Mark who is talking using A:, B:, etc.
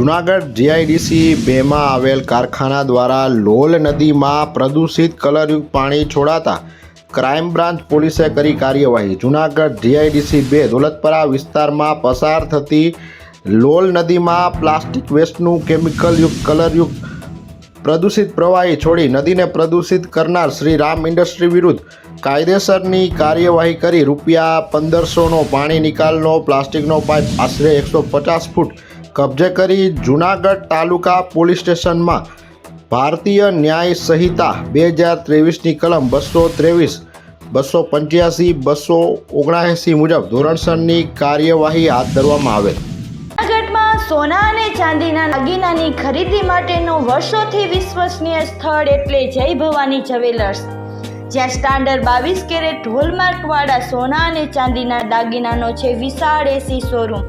A: Junagadh GIDC બેમાં આવેલ કારખાના દ્વારા લોલ નદીમાં પ્રદૂષિત કલરયુક્ત પાણી છોડાતા ક્રાઇમ બ્રાન્ચ પોલીસે કરી કાર્યવાહી. જુનાગઢ જીઆઈડીસી બે દોલતપરા વિસ્તારમાં પસાર થતી લોલ નદીમાં પ્લાસ્ટિક વેસ્ટનું કેમિકલયુક્ત કલરયુક્ત પ્રદૂષિત પ્રવાહી છોડી નદીને પ્રદૂષિત કરનાર શ્રી રામ ઇન્ડસ્ટ્રી વિરુદ્ધ કાયદેસરની કાર્યવાહી કરી. રૂપિયા પંદરસોનો પાણી નિકાલનો, પ્લાસ્ટિકનો પાઇપ આશરે એકસો પચાસ ફૂટ કબજે કરી જૂનાગઢ તાલુકા પોલીસ સ્ટેશનમાં ભારતીય ન્યાય સંહિતા બે હજાર ત્રેવીસની કલમ બસો ત્રેવીસ, બસો પંચ્યાસી, બસો ઓગણએંસી મુજબ ધોરણસરની કાર્યવાહી હાથ ધરવામાં આવેલ.
B: જૂનાગઢમાં સોના અને ચાંદીના દાગીનાની ખરીદી માટેનું વર્ષોથી વિશ્વસનીય સ્થળ એટલે જય ભવાની જ્વેલર્સ. જ્યાં સ્ટાન્ડર્ડ બાવીસ કેરેટ હોલમાર્કવાળા સોના અને ચાંદીના દાગીનાનો છે વિશાળ એસી શોરૂમ.